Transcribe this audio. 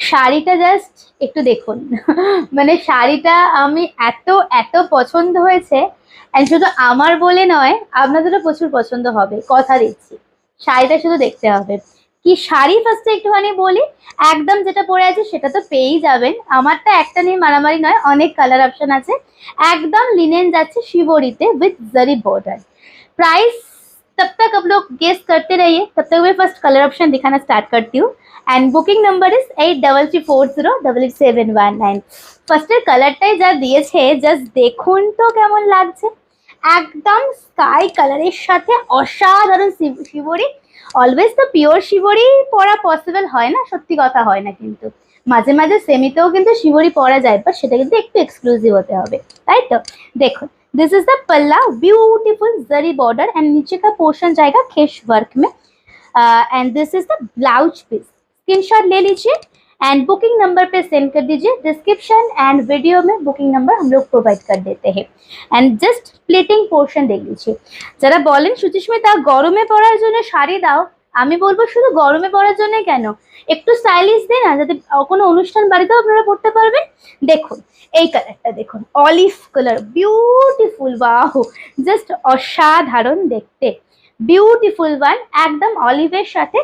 শাড়িটা জাস্ট একটু দেখুন। মানে শাড়িটা আমি এত এত পছন্দ হয়েছে শুধু আমার বলে নয়, আপনাদেরও প্রচুর পছন্দ হবে। কথা দিচ্ছি। শাড়িটা শুধু দেখতে হবে। কি শাড়ি ফার্স্টে একটুখানি বলি? একদম যেটা পরে আছে সেটা তো পেয়েই যাবেন। আমারটা একটা নিয়ে মারামারি নয়, অনেক কালার অপশন আছে। একদম লিনেন যাচ্ছে শিবরিতে উইথ জারি বর্ডার প্রাইস तब तक आप लोग गेस करते रहिए तब तक मैं फर्स्ट कलर ऑप्शन दिखाना स्टार्ट करती हूँ and booking number is eight double three four zero double eight seven one nine ফার্স্টের কালারটাই যা দিয়েছে জাস্ট দেখুন তো কেমন লাগছে একদম স্কাই কালারের সাথে অসাধারণ শিব- শিবরি অলওয়েজ তো পিওর শিবরি পরা পসিবল হয় না সত্যি কথা হয় না কিন্তু মাঝে মাঝে সেমিতেও কিন্তু শিবরি পরা যায় বাট সেটা কিন্তু একটু এক্সক্লুসিভ হতে হবে তাই তো দেখুন this is the palla beautiful zari border and नीचे का पोर्शन जाएगा खेश वर्क में and this is the blouse piece screenshot ले लीजिए एंड बुकिंग नंबर पे सेंड कर दीजिए डिस्क्रिप्शन एंड वीडियो में बुकिंग नंबर हम लोग प्रोवाइड कर देते हैं एंड जस्ट প্লেটিং পোর্শন দেখ লিজিয়ে যারা বলেন সুচিস্মিতা গরমে পরার জন্য শাড়ি দাও আমি বলব শুধু গরমে পড়ার জন্য কেন? একটু স্টাইলিশ দিন না যাতে কোনো অনুষ্ঠান বাড়িতেও আপনারা পড়তে পারবেন। দেখুন, এই কালারটা দেখুন অলিভ কালার বিউটিফুল বাহ জাস্ট অসাধারণ দেখতে। বিউটিফুল ওয়ান একদম অলিভের সাথে